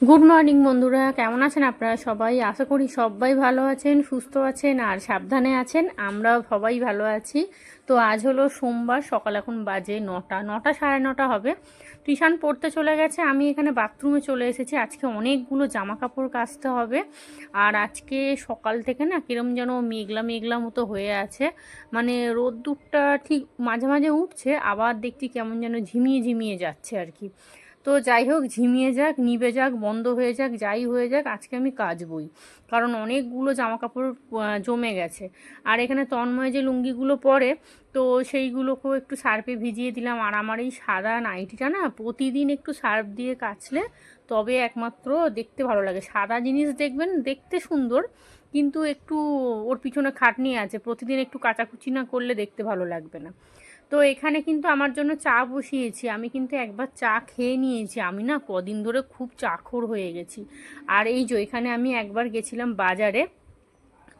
Good morning বন্ধুরা। কেমন আছেন আপনারা সবাই? আশা করি সবাই ভালো আছেন, সুস্থ আছেন আর সাবধানে আছেন। আমরা সবাই ভালো আছি। তো আজ হলো সোমবার, সকাল এখন বাজে নটা। নটা সাড়ে নটা হবে। টিউশন পড়তে চলে গেছে। আমি এখানে বাথরুমে চলে এসেছি। আজকে অনেকগুলো জামা কাপড় কাচতে হবে। আর আজকে সকাল থেকে না কিরম যেন মেঘলা মেঘলা মতো হয়ে আছে। মানে রোদ্দুরটা ঠিক মাঝে মাঝে উঠছে, আবার দেখছি কেমন যেন ঝিমিয়ে ঝিমিয়ে যাচ্ছে আর কি। তো যাই হোক, ঝিমিয়ে যাক নিবে যাক, বন্ধ হয়ে যাক, যাই হয়ে যাক, আজকে আমি কাচবই কারণ অনেকগুলো জামা কাপড় জমে গেছে। আর এখানে তন্ময় যে লুঙ্গিগুলো পরে, তো সেইগুলোকেও একটু সার্ফে ভিজিয়ে দিলাম। আর আমার এই সাদা নাইটিটা না, প্রতিদিন একটু সার্ফ দিয়ে কাচলে তবে একমাত্র দেখতে ভালো লাগে। সাদা জিনিস দেখবেন, দেখতে সুন্দর, কিন্তু একটু ওর পিছনে খাটনি আছে। প্রতিদিন একটু কাচাকুচি না করলে দেখতে ভালো লাগবে না। তো এখানে কিন্তু আমার জন্য চা বসিয়েছি। আমি কিন্তু একবার চা খেয়ে নিয়েছি। আমি না কদিন ধরে খুব চাখর হয়ে গেছি। আর এই যে এখানে আমি একবার গেছিলাম বাজারে।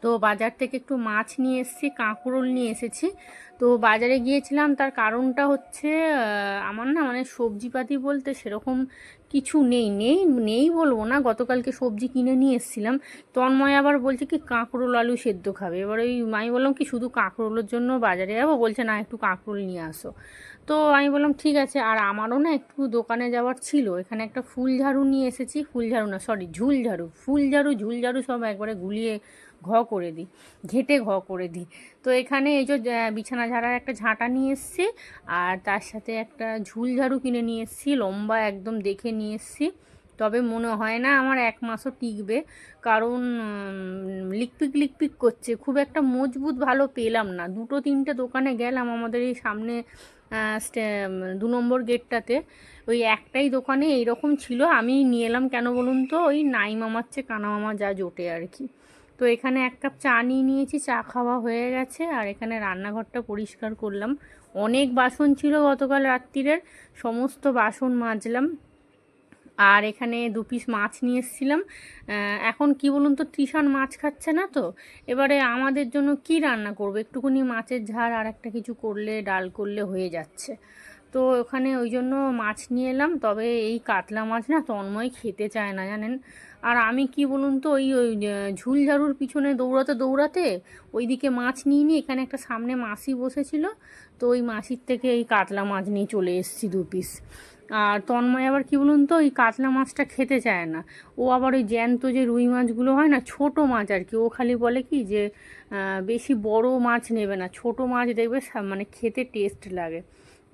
তো বাজার থেকে একটু মাছ নিয়ে এসেছি, কাঁকরোল নিয়ে এসেছি। তো বাজারে গিয়েছিলাম, তার কারণটা হচ্ছে আমার না মানে সবজিপাতি বলতে সেরকম কিছু নেই নেই নেই বলব না। গতকালকে সবজি কিনে নিয়ে এসেছিলাম। তন্ময় আবার বলছে কি, কাঁকরোল, আলু সেদ্ধ খাবে। এবার ওই আমি বললাম কি, শুধু কাঁকরোলের জন্য বাজারে যাব? বলছে, না, একটু কাঁকরোল নিয়ে আসো। তো আমি বললাম, ঠিক আছে। আর আমারও না একটু দোকানে যাওয়ার ছিল। এখানে একটা ফুল ঝাড়ু নিয়ে এসেছি। ফুল ঝাড়ু না সরি ঝুল ঝাড়ু ফুল ঝাড়ু ঝুল ঝাড়ু সব একবারে গুলিয়ে ঘ করে দিই, ঘেটে ঘ করে দিই। তো এখানে এই যে বিছানা ঝাড়ার একটা ঝাঁটা নিয়ে এসেছি, আর তার সাথে একটা ঝুল ঝাড়ু কিনে নিয়ে এসেছি, লম্বা একদম দেখে নিয়ে এসেছি। তবে মনে হয় না আমার এক মাসও টিকবে, কারণ লিকপিক লিকপিক করছে, খুব একটা মজবুত ভালো পেলাম না। দুটো তিনটে দোকানে গেলাম আমাদের এই সামনে দু নম্বর গেটটাতে, ওই একটাই দোকানে এইরকম ছিল, আমি নিয়ে এলাম কেন বলুন তো, ওই নাই মামার চেয়ে কানা মামা যা জোটে আর কি। তো এখানে এক কাপ চা নিয়ে নিয়েছি, চা খাওয়া হয়ে গেছে। আর এখানে রান্নাঘরটা পরিষ্কার করলাম। অনেক বাসন ছিল গতকাল রাত্রিরের, সমস্ত বাসন মাজলাম। আর এখানে দু পিস মাছ নিয়ে এসেছিলাম। এখন কি বলুন তো, তৃষান মাছ খাচ্ছে না তো? এবারে আমাদের জন্য কি রান্না করব? একটুখানি মাছের ঝাড় আর একটা কিছু করলে, ডাল করলে হয়ে যাচ্ছে। তো ওখানে ওই জন্য মাছ নিয়ে এলাম। তবে এই কাতলা মাছ না তন্ময় খেতে চায় না জানেন? আর আমি কি বলুন তো ওই ওই আহ, ঝুল ঝাড়ুর পিছনে দৌড়াতে দৌড়াতে ওইদিকে মাছ নিয়ে নিয়ে এখানে একটা সামনে মাসি বসেছিল। তো ওই মাসির থেকে এই কাতলা মাছ নিয়ে চলে এসেছি দু পিস। আর তন্ময় আবার কি বলুন তো ওই কাতলা মাছটা খেতে চায় না। ও আবার ওই জ্যান্ত যে রুই মাছগুলো হয় না ছোট মাছ আর কি ও খালি বলে কি যে বেশি বড় মাছ নেবে না। ছোট মাছ দেখবে মানে খেতে টেস্ট লাগে।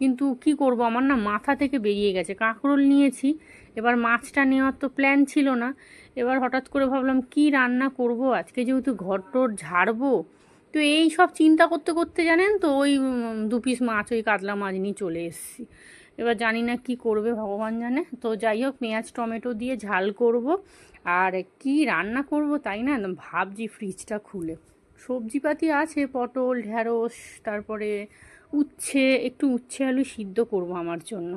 কিন্তু কি করব? আমার না মাথা থেকে বেরিয়ে গেছে। কাঁকরোল নিয়েছি। এবার মাছটা নেওয়ার তো প্ল্যান ছিল না। এবার হঠাৎ করে ভাবলাম, কি রান্না করব? আজকে যেহেতু ঘর টর ঝাড়বো, তো এই সব চিন্তা করতে করতে জানেন তো, ওই দু পিস মাছ, ওই কাতলা মাছ নিয়ে চলে এসেছি। এবার জানি না কি করবে ভগবান জানে। তো যাই হোক, পেঁয়াজ, টমেটো দিয়ে ঝাল করব। আর কি রান্না করব তাই না ভাবছি ফ্রিজটা খুলে। সবজিপাতি আছে, পটল ঢ্যাঁড়স তারপরে উচ্ছে একটু উচ্ছে আলু সিদ্ধ করব আমার জন্য।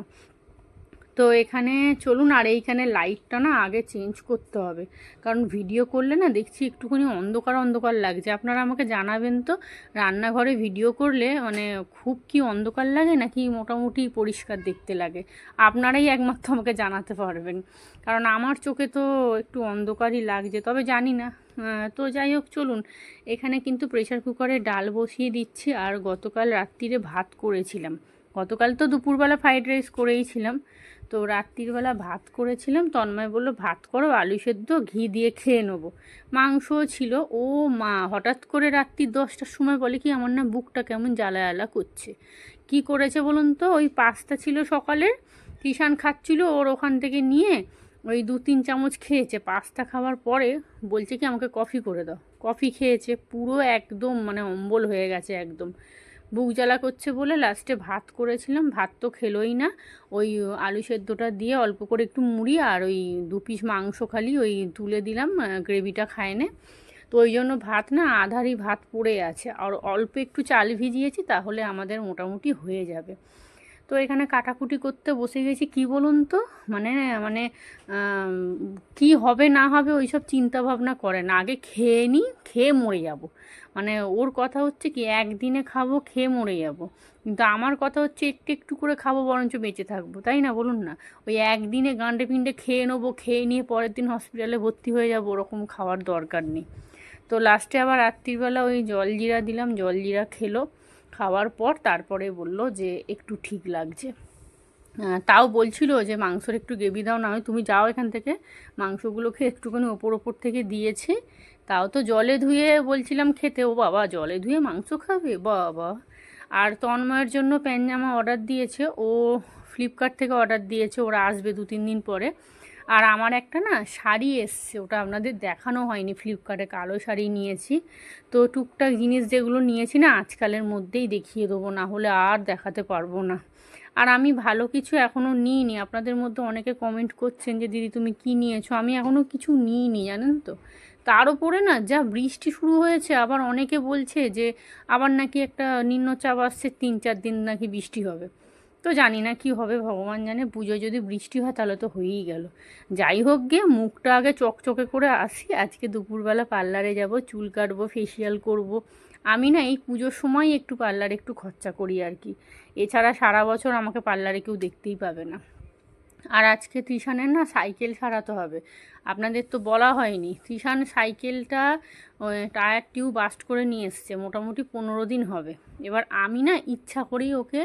তো এখানে চলুন, আর এইখানে লাইটটা না আগে চেঞ্জ করতে হবে। কারণ ভিডিও করলে না দেখছি একটুখানি অন্ধকার অন্ধকার লাগছে। আপনারা আমাকে জানাবেন তো, রান্নাঘরে ভিডিও করলে মানে খুব কি অন্ধকার লাগে নাকি মোটামুটি পরিষ্কার দেখতে লাগে? আপনারাই একমাত্র আমাকে জানাতে পারবেন। কারণ আমার চোখে তো একটু অন্ধকারই লাগছে, তবে জানি না। তো যাই হোক, চলুন। এখানে কিন্তু প্রেশার কুকারে ডাল বসিয়ে দিচ্ছি, আর গতকাল রাত্রিরে ভাত করেছিলাম। গতকাল তো দুপুরবেলা ফ্রাইড রাইস করেইছিলাম তো রাত্রিবেলা ভাত করেছিলাম, তন্ময় বলল, ভাত করো, আলু সেদ্ধ, ঘি দিয়ে খেয়ে নেব। মাংসও ছিল। ও মা, হঠাৎ করে রাত্রি দশটার সময় বলে কি, আমার না বুকটা কেমন জ্বালা করছে। কি করেছে বলুন তো? ওই পাস্তা ছিল সকালের কিষান খাচ্ছিল, ওর ওখান থেকে নিয়ে ওই দু তিন চামচ খেয়েছে। পাস্তা খাওয়ার পরে বলছে কি, আমাকে কফি করে দাও। কফি খেয়েছে, পুরো একদম মানে অম্বল হয়ে গেছে একদম। বুক জ্বালা করছে বলে লাস্টে ভাত করেছিলাম। ভাত তো খেলোই না। ওই আলু সেদ্ধটা দিয়ে অল্প করে একটু মুড়ি আর ওই দু পিস মাংস খালি ওই তুলে দিলাম গ্রেভিটা খায় না। তো ওই জন্য ভাত না আধারই ভাত পড়ে আছে। আর অল্প একটু চাল ভিজিয়েছি তাহলে আমাদের মোটামুটি হয়ে যাবে। তো এখানে কাটাকুটি করতে বসে গেছি। কি বলুন তো? মানে মানে কি হবে না হবে ওইসব চিন্তা ভাবনা করে না। আগে খেয়ে নিই খেয়ে মরে যাব। মানে ওর কথা হচ্ছে কি, একদিনে খাব, খেয়ে মরে যাব। কিন্তু আমার কথা হচ্ছে একটু একটু করে খাব, বরঞ্চ বেঁচে থাকব। তাই না? বলুন না। ওই একদিনে গান্ডে পিণ্ডে খেয়ে নেব, খেয়ে নিয়ে পরের দিন হসপিটালে ভর্তি হয়ে যাব, ওরকম খাওয়ার দরকার নেই। তো লাস্টে আবার রাত্রিবেলা ওই জলজিরা দিলাম জলজিরা খেলো। খাওয়ার পর তারপরে বলল যে একটু ঠিক লাগছে। তাও বলছিল যে মাংসর একটু গ্রেভি দাও, না তুমি যাও এখান থেকে। মাংসগুলোকে একটুখানি ওপর ওপর থেকে দিয়েছে। তাও তো জলে ধুয়ে বলছিলাম খেতে, ও বাবা জলে ধুয়ে মাংস খাবে? বাবা। আর তন্ময়ের জন্য প্যান জামা অর্ডার দিয়েছে। ও ফ্লিপকার্ট থেকে অর্ডার দিয়েছে, ওরা আসবে দু তিন দিন পরে। আর আমার একটা না শাড়ি এসছে, ওটা আপনাদের দেখানো হয়নি ফ্লিপকার্টে কালো শাড়ি নিয়েছি। তো টুকটাক জিনিস যেগুলো নিয়েছি না, আজকালের মধ্যেই দেখিয়ে দেবো, না হলে আর দেখাতে পারব না। আর আমি ভালো কিছু এখনও নিইনি, আপনাদের মধ্যে অনেকে কমেন্ট করছেন যে, দিদি তুমি কি নিয়েছো? আমি এখনও কিছু নিইনি, জানেন তো? তার উপরে না যা বৃষ্টি শুরু হয়েছে, আবার অনেকে বলছে যে, আবার নাকি একটা নিম্নচাপ আসছে, তিন চার দিন নাকি বৃষ্টি হবে। তো জানি না কি হবে, ভগবান জানে পুজোয় যদি বৃষ্টি হয় তাহলে তো হয়েই গেল। যাই হোক গিয়ে মুখটা আগে চকচকে করে আসি, আজকে দুপুরবেলা পার্লারে যাব, চুল কাটবো ফেসিয়াল করব। আমি না এই পুজোর সময় একটু পার্লারে একটু খরচা করি আর কি। এছাড়া সারা বছর আমাকে পার্লারে কেউ দেখতেই পাবে না। আর আজকে তৃষানের না সাইকেল সারাতে হবে। আপনাদের তো বলা হয়নি, তৃষান সাইকেলটা টায়ার টিউব বাস্ট করে নিয়ে এসছে, মোটামুটি পনেরো দিন হবে। এবার আমি না ইচ্ছা করেই ওকে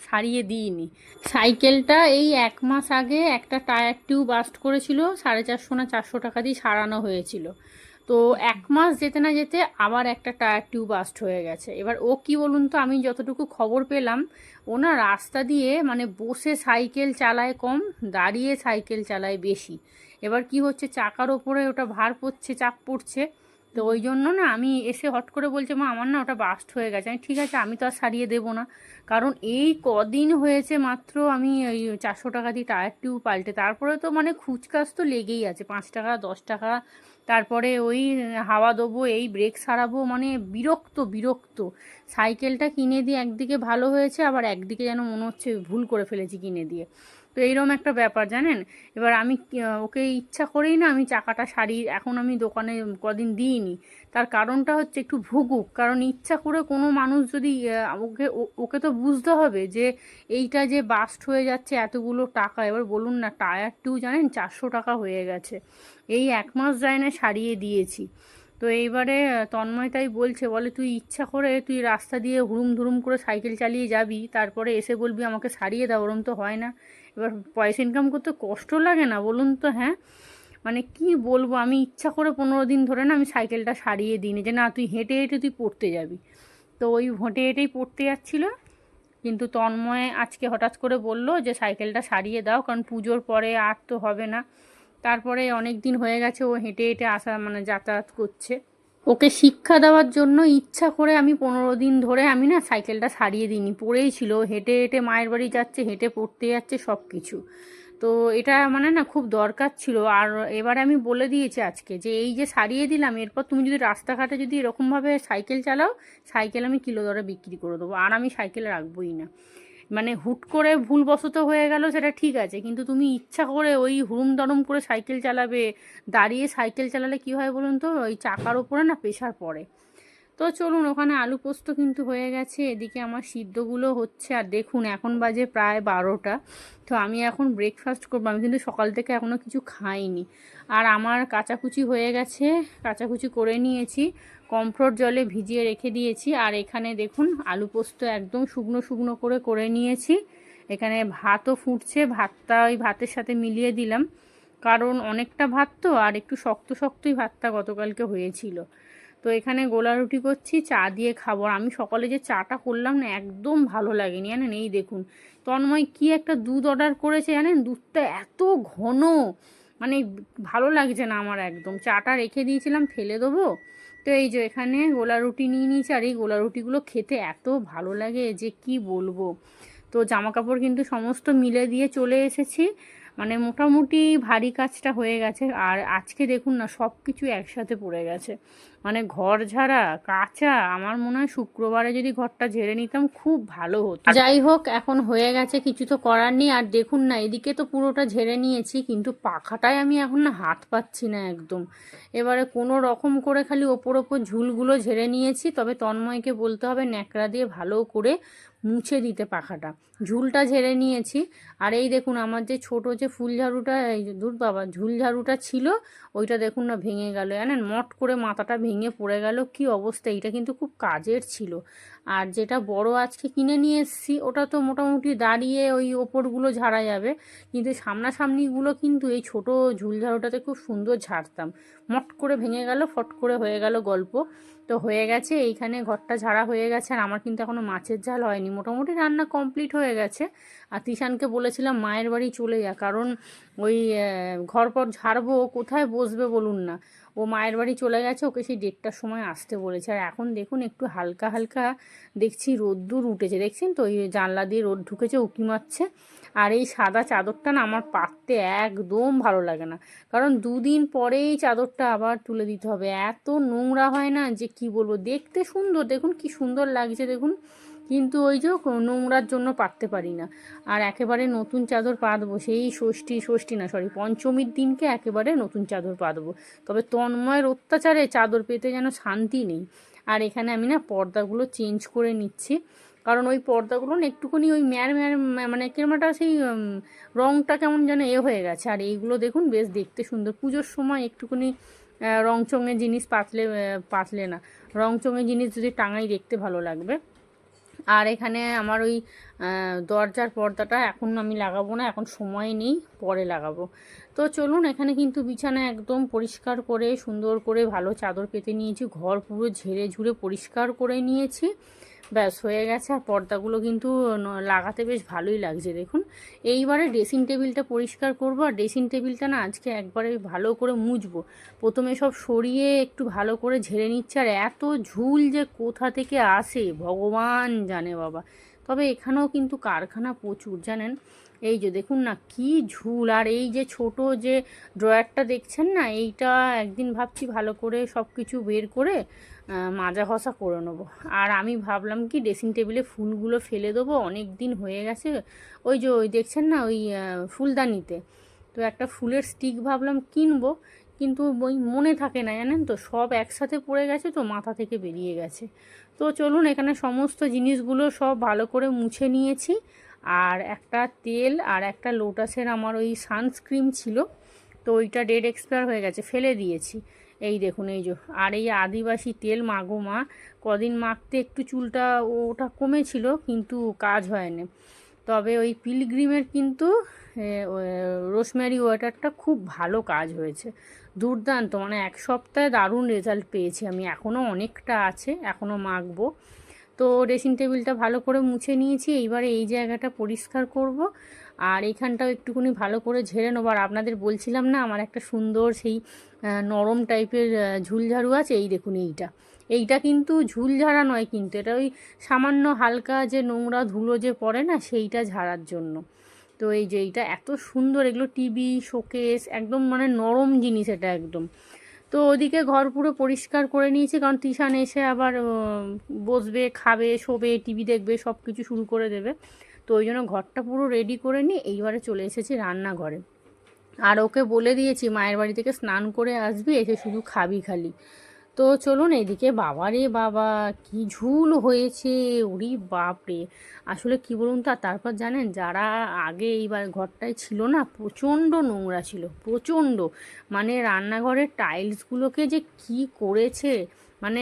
সারিয়ে দিইনি। সাইকেলটা এই এক মাস আগে একটা টায়ার টিউব বাস্ট করেছিল, সাড়ে চারশো না চারশো টাকা দিয়ে সারানো হয়েছিল। তো এক মাস যেতে না যেতে আবার একটা টায়ার টিউব বাস্ট হয়ে গেছে। এবার ও কি বলুন তো, আমি যতটুকু খবর পেলাম, ও না রাস্তা দিয়ে মানে বসে সাইকেল চালায় কম, দাঁড়িয়ে সাইকেল চালায় বেশি। এবার কি হচ্ছে, চাকার ওপরে ওটা ভার পড়ছে, চাপ পড়ছে। তো ওই জন্য না আমি এসে হট করে বলছে, মা, আমার না ওটা বাস্ট হয়ে গেছে। আমি, ঠিক আছে, আমি তো আর সারিয়ে দেবো না। কারণ এই কদিন হয়েছে মাত্র আমি ওই চারশো টাকা দিয়ে টায়ার টিউব পাল্টে, তারপরে তো মানে খুচকাজ তো লেগেই আছে, পাঁচ টাকা, দশ টাকা। তারপরে ওই হাওয়া দেবো, এই ব্রেক সারাবো মানে বিরক্ত বিরক্ত। সাইকেলটা কিনে দিয়ে একদিকে ভালো হয়েছে, আবার একদিকে যেন মনে হচ্ছে ভুল করে ফেলেছি কিনে দিয়ে। তো এইরকম একটা ব্যাপার, জানেন? এবার আমি ওকে ইচ্ছা করেই না আমি চাকাটা সারি এখন আমি দোকানে কদিন দিইনি। তার কারণটা হচ্ছে একটু ভুগুক, কারণ ইচ্ছা করে কোনো মানুষ যদি ওকে ওকে তো বুঝতে হবে যে এইটা যে বাস্ট হয়ে যাচ্ছে এতগুলো টাকা। এবার বলুন না, টায়ার টু জানেন, চারশো টাকা হয়ে গেছে। এই এক মাস যায় না সারিয়ে দিয়েছি। তো এইবারে তন্ময় তাই বলছে, বলে, তুই ইচ্ছা করে তুই রাস্তা দিয়ে হুড়ুম ধুরুম করে সাইকেল চালিয়ে যাবি, তারপরে এসে বলবি আমাকে সারিয়ে দাও, ওরম তো হয় না। এবার পয়সা ইনকাম করতে কষ্ট লাগে না, বলুন তো হ্যাঁ? মানে কি বলব, আমি ইচ্ছা করে পনেরো দিন ধরে না আমি সাইকেলটা সারিয়ে দিইনি যে না, তুই হেঁটে হেঁটে তুই পড়তে যাবি। তো ওই হেঁটে হেঁটেই পড়তে যাচ্ছিল, কিন্তু তন্ময় আজকে হঠাৎ করে বলল যে সাইকেলটা সারিয়ে দাও, কারণ পুজোর পরে আর তো হবে না। তারপরে অনেক দিন হয়ে গেছে ও হেঁটে হেঁটে আসা মানে যাতায়াত করছে। ওকে শিক্ষা দেওয়ার জন্য ইচ্ছা করে আমি পনেরো দিন ধরে আমি না সাইকেলটা সারিয়ে দিইনি। পড়েই ছিল, হেঁটে হেঁটে মায়ের বাড়ি যাচ্ছে, হেঁটে পড়তে যাচ্ছে সব কিছু তো এটা মানে না খুব দরকার ছিল। আর এবারে আমি বলে দিয়েছি আজকে যে এই যে সারিয়ে দিলাম, এরপর তুমি যদি রাস্তাঘাটে যদি এরকমভাবে সাইকেল চালাও, সাইকেল আমি কিলো দরে বিক্রি করে দেবো। আর আমি সাইকেল রাখবোই না। মানে হুট করে ভুলবশত হয়ে গেল, সেটা ঠিক আছে। কিন্তু তুমি ইচ্ছা করে ওই হুড়ুম দরম করে সাইকেল চালাবে, দাঁড়িয়ে সাইকেল চালালে কী হয় বলুন তো? ওই চাকার ওপরে না প্রেশার পড়ে তো চলুন, ওখানে আলু পোস্ত কিন্তু হয়ে গেছে। এদিকে আমার সিদ্ধগুলো হচ্ছে, আর দেখুন, এখন বাজে প্রায় বারোটা। তো আমি এখন ব্রেকফাস্ট করব। আমি কিন্তু সকাল থেকে এখনও কিছু খাইনি। আর আমার কাচাকুচি হয়ে গেছে। কাচাকুচি করে নিয়েছি। কমফোর্ট জলে ভিজিয়ে রেখে দিয়েছি। আর এখানে দেখুন, আলু পোস্ত একদম শুকনো শুকনো করে করে নিয়েছি। এখানে ভাতও ফুটছে। ভাতটা ওই ভাতের সাথে মিলিয়ে দিলাম। কারণ অনেকটা ভাত তো, আর একটু শক্ত শক্তই ভাতটা গতকালকে হয়েছিল। তো এখানে গোলা রুটি করছি, চা দিয়ে খাব। আমি সকালে যে চাটা করলাম না, একদম ভালো লাগেনি, জানেন? এই দেখুন, তন্ময় কি একটা দুধ অর্ডার করেছে, জানেন? দুধটা এত ঘন মানে ভালো লাগছে না আমার একদম। চাটা রেখে দিয়েছিলাম, ফেলে দেবো। তো এই যে এখানে গোলা রুটি নিয়ে নিয়েছি, আর এই গোলা রুটিগুলো খেতে এত ভালো লাগে যে কি বলব। তো জামা কাপড় কিন্তু সমস্ত মিলে দিয়ে চলে এসেছি। মানে মোটামুটি ভারী কাজটা হয়ে গেছে। আর আজকে দেখুন না সব কিছু একসাথে পড়ে গেছে। মানে ঘর ঝাড়া, কাঁচা, আমার মনে হয় শুক্রবারে যদি ঘরটা ঝেড়ে নিতাম খুব ভালো হতো। যাই হোক, এখন হয়ে গেছে, কিছু তো করার নেই। আর দেখুন না, এদিকে তো পুরোটা ঝেড়ে নিয়েছি, কিন্তু পাখাটায় আমি এখন না হাত পাচ্ছি না একদম। এবারে কোনো রকম করে খালি ওপর ওপর ঝুলগুলো ঝেড়ে নিয়েছি, তবে তন্ময়কে বলতে হবে ন্যাকড়া দিয়ে ভালো করে মুছে দিতে পাখাটা। ঝুলটা ঝেড়ে নিয়েছি। আর এই দেখুন, আমার যে ছোট যে ফুল ঝাড়ুটা দূর বাবা, ঝুল ঝাড়ুটা ছিল, ওইটা দেখুন না ভেঙে গেল। জানেন, মট করে মাথাটা ভেঙে পড়ে গেল কি অবস্থা? এটা কিন্তু খুব কাজের ছিল। আর যেটা বড় আজকে কিনে নিয়ে এসেছি, ওটা তো মোটামুটি দাঁড়িয়ে ওই ওপরগুলো ঝাড়া যাবে। কিন্তু সামনাসামনিগুলো কিন্তু এই ছোট ঝুল ঝাড়ুটাতে খুব সুন্দর ঝাড়তাম। মট করে ভেঙে গেল, ফট করে হয়ে গেল গল্প। তো হয়ে গেছে, এইখানে ঘরটা ঝাড়া হয়ে গেছে আর আমার কিন্তু এখনও মাছের ঝাল হয়নি। মোটামুটি রান্না কমপ্লিট হয়ে গেছে। আর তিশানকে বলেছিলাম, মায়ের বাড়ি চলে যা, কারণ ওই ঘর পর ঝাড়বো কোথায় বসবে বলুন না। ও মায়ের বাড়ি চলে গেছে, ওকে সেই দেড়টার সময় আসতে বলেছে। আর এখন দেখুন, একটু হালকা হালকা দেখছি রোদ্দুর উঠেছে, দেখছেন তো? ওই জানলা দিয়ে রোদ ঢুকেছে, উকি মারছে। আর এই সাদা চাদরটা না আমার পাততে একদম ভালো লাগে না। কারণ দুদিন পরেই চাদরটা আবার তুলে দিতে হবে। এত নোংরা হয় না যে কি বলব? দেখতে সুন্দর, দেখুন কি সুন্দর লাগছে, দেখুন। কিন্তু ওই যে নোংরার জন্য পাততে পারি না। আর একেবারে নতুন চাদর পাতবো, সেই ষষ্ঠী ষষ্ঠী না সরি পঞ্চমীর দিনকে একেবারে নতুন চাদর পাতবো। তবে তন্ময়ের অত্যাচারে চাদর পেতে যেন শান্তি নেই। আর এখানে আমি না পর্দাগুলো চেঞ্জ করে নিচ্ছি। কারণ ওই পর্দাগুলো না একটুখানি ওই ম্যার ম্যার মানে কেরমাটা সেই রঙটা কেমন যেন এ হয়ে গেছে। আর এইগুলো দেখুন, বেশ দেখতে সুন্দর। পুজোর সময় একটুখানি রংচঙের জিনিস পাতলে পাতলে না। রংচঙের জিনিস যদি টাঙাই দেখতে ভালো লাগবে। আর এখানে আমার ওই দরজার পর্দাটা এখন আমি লাগাবো না, এখন সময় নেই, পরে লাগাবো। তো চলুন, এখানে কিন্তু বিছানা একদম পরিষ্কার করে, সুন্দর করে ভালো চাদর পেতে নিয়েছি, ঘর পুরো ঝেড়ে ঝুড়ে পরিষ্কার করে নিয়েছি। ব্যাস, হয়ে গেছে। আর পর্দাগুলো কিন্তু লাগাতে বেশ ভালোই লাগছে, দেখুন। এইবারে ড্রেসিং টেবিলটা পরিষ্কার করব। আর ড্রেসিং টেবিলটা না আজকে একবারে ভালো করে মুছবো। প্রথমে সব সরিয়ে একটু ভালো করে ঝেড়ে নিচ্ছে। আর এত ঝুল যে কোথা থেকে আসে, ভগবান জানে বাবা। তবে এখানেও কিন্তু কারখানা প্রচুর, জানেন? এই যে দেখুন না, কি ঝুল। আর এই যে ছোট যে ড্রয়ারটা দেখছেন না, এইটা একদিন ভাবছি ভালো করে সব কিছু বের করে মাজা ঘষা করে নেব। আর আমি ভাবলাম কি, ড্রেসিং টেবিলে ফুলগুলো ফেলে দেবো অনেক দিন হয়ে গেছে। ওই যে ওই দেখছেন না, ওই ফুলদানিতে। তো একটা ফুলের স্টিক ভাবলাম কিনবো, কিন্তু ওই মনে থাকে না, জানেন তো? সব একসাথে পড়ে গেছে তো, মাথা থেকে বেরিয়ে গেছে। তো চলুন এখানে সমস্ত জিনিসগুলো সব ভালো করে মুছে নিয়েছি। আর একটা তেল আর একটা লোটাসের আমার ওই সানস্ক্রিম ছিল, তো ওইটা ডেড এক্সপায়ার হয়ে গেছে, ফেলে দিয়েছি। এই দেখুন, এই যে, আর এই আদিবাসী তেল, মাগো মা, কদিন মাখতে একটু চুলটা ওটা কমেছিল, কিন্তু কাজ হয়নি। তবে ওই পিলগ্রিমের কিন্তু রোসম্যারি ওয়াটারটা খুব ভালো কাজ হয়েছে। দুর্দান্ত মানে এক সপ্তাহে দারুণ রেজাল্ট পেয়েছি আমি। এখনও অনেকটা আছে এখনও মাখবো। তো ড্রেসিং টেবিলটা ভালো করে মুছে নিয়েছি, এইবারে এই জায়গাটা পরিষ্কার করব। আর এইখানটাও একটুখানি ভালো করে ঝেড়ে নেব। আর আপনাদের বলছিলাম না, আমার একটা সুন্দর সেই নরম টাইপের ঝুলঝাড়ু আছে, এই দেখুন এইটা। এইটা কিন্তু ঝুল ঝাড়া নয় কিন্তু, এটা ওই সামান্য হালকা যে নোংরা ধুলো যে পড়ে না, সেইটা ঝাড়ার জন্য। তো এই যে এইটা এত সুন্দর, এগুলো টিভি, শোকেস, একদম মানে নরম জিনিস এটা একদম। তো ওদিকে ঘর পুরো পরিষ্কার করে নিয়েছি, কারণ তিশান এসে আবার বসবে, খাবে, শোবে, টিভি দেখবে সব কিছু শুরু করে দেবে। তো ওই জন্য ঘরটা পুরো রেডি করে নিয়ে এইবারে চলে এসেছি রান্নাঘরে। আর ওকে বলে দিয়েছি, মায়ের বাড়ি থেকে স্নান করে আসবি, এসে শুধু খাবি খালি। তো চলুন এদিকে বাবা রে বাবা, কি ঝুল হয়েছে, ওরি বাপরে। আসলে কি বলুন তা তারপর জানেন, যারা আগে এইবার ঘরটায় ছিল না, প্রচণ্ড নোংরা ছিল, প্রচণ্ড। মানে রান্নাঘরের টাইলসগুলোকে যে কি করেছে মানে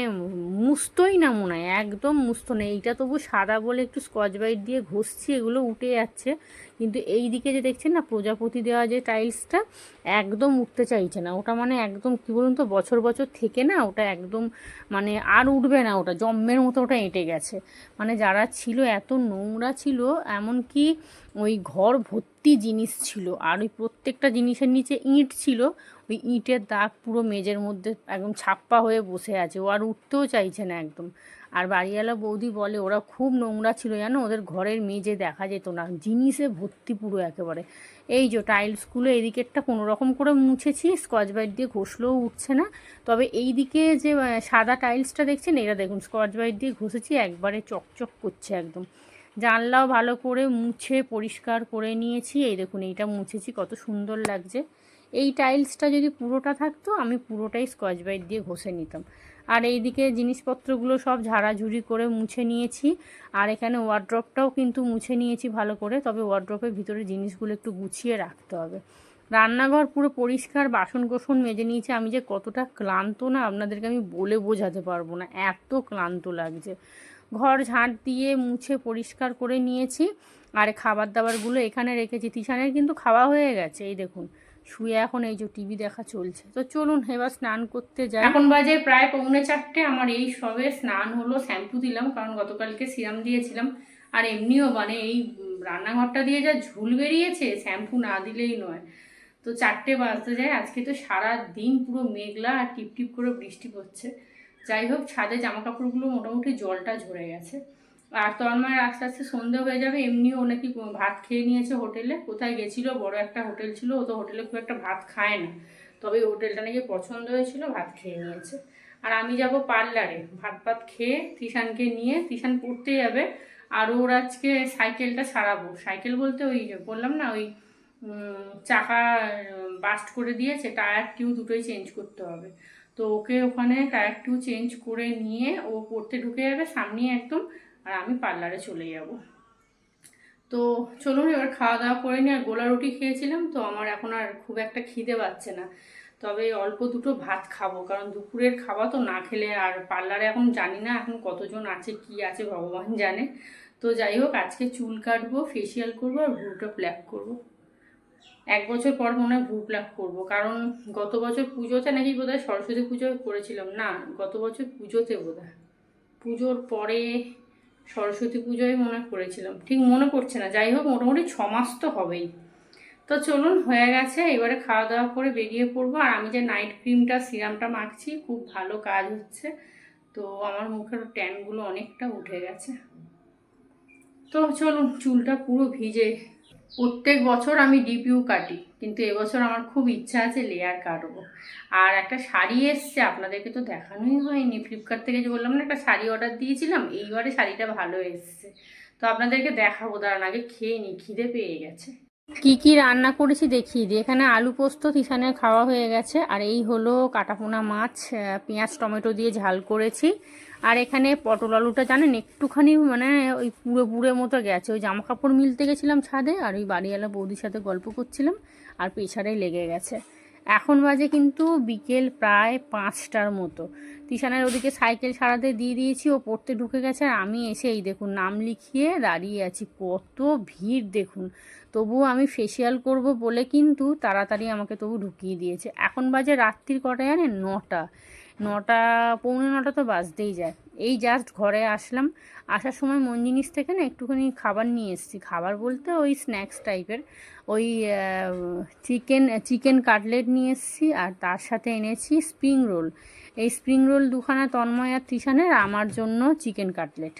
মুস্তই না মনে হয়, একদম মুস্ত নেই। এইটা তবু সাদা বলে একটু স্কচ বাইট দিয়ে ঘষছি, এগুলো উঠে যাচ্ছে। কিন্তু এই দিকে যে দেখছেন না, প্রজাপতি দেওয়া যে টাইলসটা একদম উঠতে চাইছে না। ওটা মানে একদম, কী বলুন তো, বছর বছর থেকে না ওটা একদম মানে আর উঠবে না ওটা জম্মের মতো ওটা এঁটে গেছে। মানে যারা ছিল, এত নোংরা ছিল, এমনকি ওই ঘর ভর্তি জিনিস ছিল। আর ওই প্রত্যেকটা জিনিসের নিচে ইঁট ছিল। ওই ইঁটের দাগ পুরো মেজের মধ্যে একদম ছাপ্পা হয়ে বসে আছে। ও আর উঠতেও চাইছে না একদম। আর বাড়িওয়ালা বৌদি বলে, ওরা খুব নোংরা ছিল জানো? ওদের ঘরের মেঝে দেখা যেত না। জিনিসে ভর্তি পুরো একেবারে। এই যে টাইলসগুলো এদিকেরটা কোনো রকম করে মুছেছি স্কচ ব্রাইট দিয়ে ঘষলেও উঠছে না। তবে এই দিকে যে সাদা টাইলসটা দেখছেন এটা দেখুন, স্কচ ব্রাইট দিয়ে ঘষেছি, একবারে চকচক করছে একদম। জানলাও ভালো করে মুছে পরিষ্কার করে নিয়েছি। এই দেখুন, এইটা মুছেছি, কত সুন্দর লাগছে। এই টাইলসটা যদি পুরোটা থাকতো, আমি পুরোটাই স্কচ ব্রাইট দিয়ে ঘষে নিতাম। আর এইদিকে জিনিসপত্রগুলো সব ঝাড়াঝুড়ি করে মুছে নিয়েছি। আর এখানে ওয়ার্ড্রপটাও কিন্তু মুছে নিয়েছি ভালো করে। তবে ওয়ার্ড্রপের ভিতরে জিনিসগুলো একটু গুছিয়ে রাখতে হবে। রান্নাঘর পুরো পরিষ্কার বাসন কোসন মেজে নিয়েছি। আমি যে কতটা ক্লান্ত না, আপনাদেরকে আমি বলে বোঝাতে পারব না। এত ক্লান্ত লাগছে। ঘর ঝাঁট দিয়ে মুছে পরিষ্কার করে নিয়েছি। আর খাবার দাবারগুলো এখানে রেখেছি। তিশানের কিন্তু খাওয়া হয়ে গেছে, এই দেখুন। শুয়ে এখন এই যে টিভি দেখা চলছে। তো চলুন, এবার স্নান করতে যাই। এখন বাজে প্রায় পৌনে চারটে। আমার এই সবে স্নান হলো, শ্যাম্পু দিলাম, কারণ গতকালকে সিরাম দিয়েছিলাম। আর এমনিও মানে এই রান্নাঘরটা দিয়ে যা ঝুল বেরিয়েছে, শ্যাম্পু না দিলেই নয়। তো চারটে বাজতে যায়। আজকে তো সারা দিন পুরো মেঘলা আর টিপ টিপ করে বৃষ্টি পড়ছে। যাই হোক ছাদে জামা কাপড়গুলো মোটামুটি জলটা ঝরে গেছে। আর তন্ময় আস্তে আস্তে সন্ধে হয়ে যাবে, এমনিও ও নাকি ভাত খেয়ে নিয়েছে হোটেলে। কোথায় গেছিল, বড় একটা হোটেল ছিল, ও তো হোটেলে খুব একটা ভাত খায় না। তবে হোটেলটা নাকি পছন্দ হয়েছিল, ভাত খেয়ে নিয়েছে। আর আমি যাব পার্লারে, ভাত ভাত খেয়ে তিশানকে নিয়ে, তিশান পড়তে যাবে। আর ওর আজকে সাইকেলটা সারাবো। সাইকেল বলতে ওই বললাম না, ওই চাকা, বাস্ট করে দিয়েছে, টায়ার টিউ দুটোই চেঞ্জ করতে হবে। তো ওকে ওখানে টিউ চেঞ্জ করে নিয়ে ও পড়তে ঢুকে যাবে সামনে একদম, আর আমি পার্লারে চলে যাব। তো চলুন এবার খাওয়া দাওয়া করে নিই আর গোলা রুটি খেয়েছিলাম তো আমার এখন আর খুব একটা খিদে পাচ্ছে না। তবে অল্প দুটো ভাত খাব, কারণ দুপুরের খাওয়া তো না খেলে আর পার্লারে এখন জানি না এখন কতজন আছে, কি আছে ভগবান জানে। তো যাই হোক, আজকে চুল কাটবো ফেসিয়াল করব আর ভ্রুটা প্ল্যাক করব। এক বছর পর মনে হয় ভ্রু প্লাক করব। কারণ গত বছর পুজোতে নাকি বোধ হয় সরস্বতী পুজো করেছিলাম। না, গত বছর পুজোতে বোধহয়। পুজোর পরে সরস্বতী পুজোয় মনে করেছিলাম। ঠিক মনে পড়ছে না। যাই হোক, মোটামুটি ছ মাস তো হবেই। তো চলুন, হয়ে গেছে। এবারে খাওয়া দাওয়া করে বেরিয়ে পড়ব। আর আমি যে নাইট ক্রিমটা সিরামটা মাখছি, খুব ভালো কাজ হচ্ছে। তো আমার মুখের ট্যানগুলো অনেকটা উঠে গেছে। তো চলুন, চুলটা পুরো ভিজে প্রত্যেক বছর আমি ডিপিউ কাটি, কিন্তু এবছর আমার খুব ইচ্ছা আছে লেয়ার কাটবো। আর একটা শাড়ি এসছে, আপনাদেরকে তো দেখানোই হয়নি। ফ্লিপকার্ট থেকে যে বললাম না, একটা শাড়ি অর্ডার দিয়েছিলাম, এইবারে শাড়িটা ভালো এসছে। তো আপনাদেরকে দেখাবো, দাঁড়ান আগে খেয়ে নি, খিদে পেয়ে গেছে। কি কি রান্না করেছি দেখিয়ে দিই। এখানে আলু পোস্ত তিসানের খাওয়া হয়ে গেছে। আর এই হলো কাটাপোনা মাছ পেঁয়াজ, টমেটো দিয়ে ঝাল করেছি। আর এখানে পটল আলুটা জানেন, একটুখানি মানে ওই পুরো পুরে মতো গেছে। ওই জামা কাপড় মিলতে গেছিলাম ছাদে, আর ওই বাড়িওয়ালা বৌদির সাথে গল্প করছিলাম, আর পেছারে লেগে গেছে। এখন বাজে কিন্তু বিকেল প্রায় পাঁচটার মতো। তিশানের ওদিকে সাইকেল সারাতে দিয়ে দিয়েছি, ও পড়তে ঢুকে গেছে আর আমি এসে এই দেখুন নাম লিখিয়ে দাঁড়িয়ে আছি। কত ভিড় দেখুন। তবুও আমি ফেসিয়াল করব বলে কিন্তু তাড়াতাড়ি আমাকে তবু ঢুকিয়ে দিয়েছে। এখন বাজে রাত্রির কটা জানেন? নটা। নটা, পৌনে নটা তো বাজতেই যায়। এই জাস্ট ঘরে আসলাম। আসার সময় মন জিনিস থেকে না একটুখানি খাবার নিয়ে এসেছি। খাবার বলতে ওই স্ন্যাক্স টাইপের ওই চিকেন চিকেন কাটলেট নিয়ে এসেছি আর তার সাথে এনেছি স্প্রিং রোল এই স্প্রিং রোল দুখানা তন্ময় আর তিশানের, আমার জন্য চিকেন কাটলেট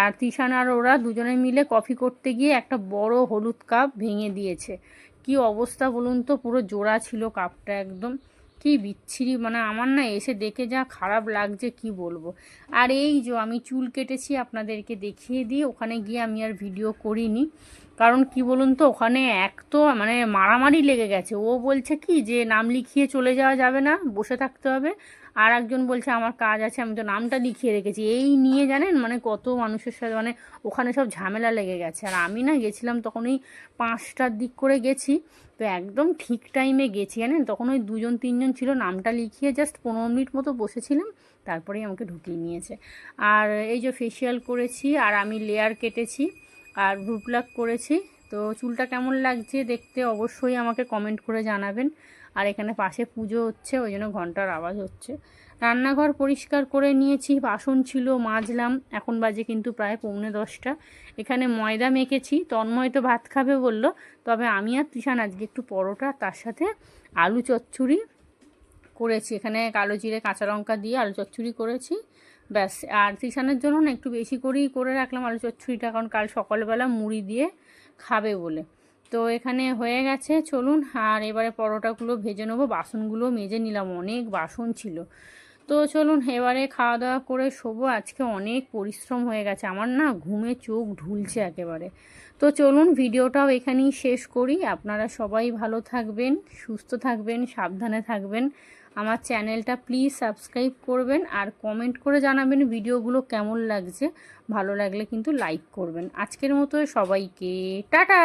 আর তিশান আর ওরা দুজনে মিলে কফি করতে গিয়ে একটা বড় হলুদ কাপ ভেঙে দিয়েছে। কি অবস্থা বলুন তো? পুরো জোড়া ছিল কাপটা একদম। কি বিচ্ছিরি মানে আমার না এসে দেখে যা খারাপ লাগছে, কি বলব? আর এই যে আমি চুল কেটেছি আপনাদেরকে দেখিয়ে দিই, ওখানে গিয়ে আমি আর ভিডিও করিনি। কারণ কি বলুন তো, ওখানে এক তো মানে মারামারি লেগে গেছে। ও বলছে কি যে, নাম লিখিয়ে চলে যাওয়া যাবে না, বসে থাকতে হবে। আর একজন বলছে, আমার কাজ আছে, আমি তো নামটা লিখিয়ে রেখেছি। এই নিয়ে জানেন মানে কত মানুষের সাথে মানে ওখানে সব ঝামেলা লেগে গেছে। আর আমি না গেছিলাম তখন ওই পাঁচটার দিক করে গেছি, তো একদম ঠিক টাইমে গেছি, জানেন? তখন ওই দুজন, তিনজন ছিল, নামটা লিখিয়ে জাস্ট পনেরো মিনিট মতো বসেছিলাম, তারপরেই আমাকে ঢুকিয়ে নিয়েছে। আর এই যে ফেসিয়াল করেছি, আর আমি লেয়ার কেটেছি, আর ভ্রুপ্লাক করেছি, তো চুলটা কেমন লাগছে দেখতে অবশ্যই আমাকে কমেন্ট করে জানাবেন। আর এখানে পাশে পুজো হচ্ছে, ওই জন্য ঘণ্টার আওয়াজ হচ্ছে। রান্নাঘর পরিষ্কার করে নিয়েছি, বাসন ছিল, মাজলাম, এখন বাজে কিন্তু প্রায় পৌনে দশটা। এখানে ময়দা মেখেছি, তন্ময় তো ভাত খাবে বলল, তবে আমি আর তৃষান আজকে একটু পরোটা, তার সাথে আলু চচ্চড়ি করেছি। এখানে কালো জিরে, কাঁচা লঙ্কা দিয়ে আলু চচ্চড়ি করেছি, ব্যাস। আর তিশানের জন্য না, একটু বেশি করেই করে রাখলাম আলু চচ্চড়িটা, কারণ কাল সকালবেলা মুড়ি দিয়ে খাবে বলে। তো এখানে হয়ে গেছে, চলুন। আর এবারে পরোটাগুলো ভেজে নেব, বাসনগুলো মেজে নিলাম, অনেক বাসন ছিল। তো চলুন, এবারে খাওয়া দাওয়া করে শোবো, আজকে অনেক পরিশ্রম হয়ে গেছে। আমার না ঘুমে চোখ ঢুলছে একেবারে। তো চলুন, ভিডিওটাও এখানেই শেষ করি। আপনারা সবাই ভালো থাকবেন, সুস্থ থাকবেন, সাবধানে থাকবেন। আমার চ্যানেলটা প্লিজ সাবস্ক্রাইব করবেন আর কমেন্ট করে জানাবেন ভিডিওগুলো কেমন লাগছে। ভালো লাগলে কিন্তু লাইক করবেন। আজকের মতো সবাইকে টাটা!